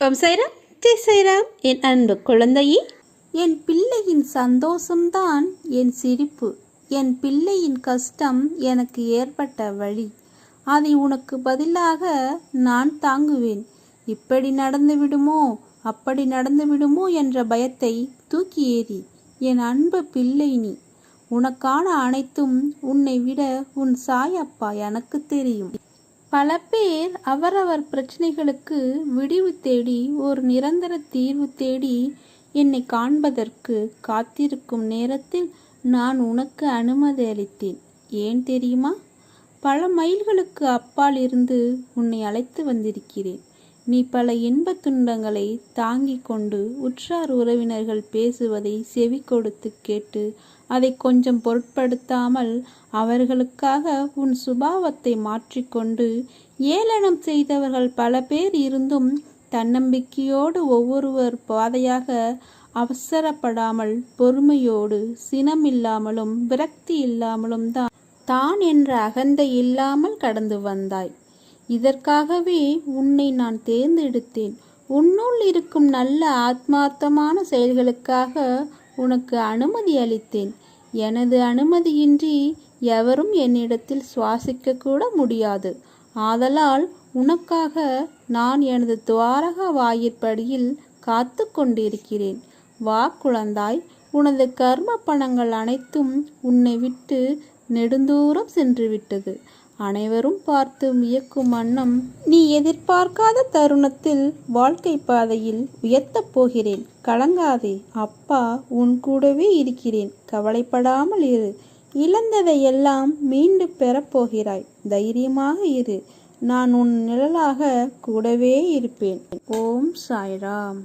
ஓம் சைராம். ஜெய் சைராம். என் அன்பு குழந்தையே. என் பிள்ளையின் சந்தோஷம்தான் என் சிரிப்பு. என் பிள்ளையின் கஷ்டம் எனக்கு ஏற்பட்ட வழி. அதை உனக்கு பதிலாக நான் தாங்குவேன். இப்படி நடந்து விடுமோ அப்படி நடந்து விடுமோ என்ற பயத்தை தூக்கி ஏறி என் அன்பு பிள்ளை நீ உனக்கான அனைத்தும் உன்னை விட உன் சாயப்பா எனக்கு தெரியும். பல பேர் அவரவர் பிரச்சனைகளுக்கு விடிவு தேடி ஒரு நிரந்தர தீர்வு தேடி என்னை காண்பதற்கு காத்திருக்கும் நேரத்தில் நான் உனக்கு அனுமதி அளித்தேன். ஏன் தெரியுமா? பல மைல்களுக்கு அப்பால் இருந்து உன்னை அழைத்து வந்திருக்கிறேன். நீ பல இன்பத் துன்பங்களை தாங்கிக் கொண்டு உற்றார் உறவினர்கள் பேசுவதை செவி கொடுத்து கேட்டு அதை கொஞ்சம் பொருட்படுத்தாமல் அவர்களுக்காக உன் சுபாவத்தை மாற்றிக்கொண்டு ஏளனம் செய்தவர்கள் பல பேர் இருந்தும் தன்னம்பிக்கையோடு ஒவ்வொருவர் பாதையாக அவசரப்படாமல் பொறுமையோடு சினமில்லாமலும் விரக்தி இல்லாமலும் தான் தான் என்ற அகந்தை இல்லாமல் கடந்து வந்தாய். இதற்காகவே உன்னை நான் தேர்ந்தெடுத்தேன். உன்னுள் இருக்கும் நல்ல ஆத்மார்த்தமான செயல்களுக்காக உனக்கு அனுமதி அளித்தேன். எனது அனுமதியின்றி எவரும் என்னிடத்தில் சுவாசிக்க கூட முடியாது. ஆதலால் உனக்காக நான் எனது துவாரக வாயிற்படியில் காத்து கொண்டிருக்கிறேன். வா குழந்தாய். உனது கர்ம பணங்கள் அனைத்தும் உன்னை விட்டு நெடுந்தூரம் சென்று விட்டது அனைவரும் பார்த்து வியக்கும் வண்ணம் நீ எதிர்பார்க்காத தருணத்தில் வாழ்க்கை பாதையில் உயர்த்தப் போகிறேன். கலங்காதே அப்பா உன் கூடவே இருக்கிறேன். கவலைப்படாமல் இரு. இழந்ததையெல்லாம் மீண்டு பெறப்போகிறாய் தைரியமாக இரு. நான் உன் நிழலாக கூடவே இருப்பேன். ஓம் சாய்ராம்.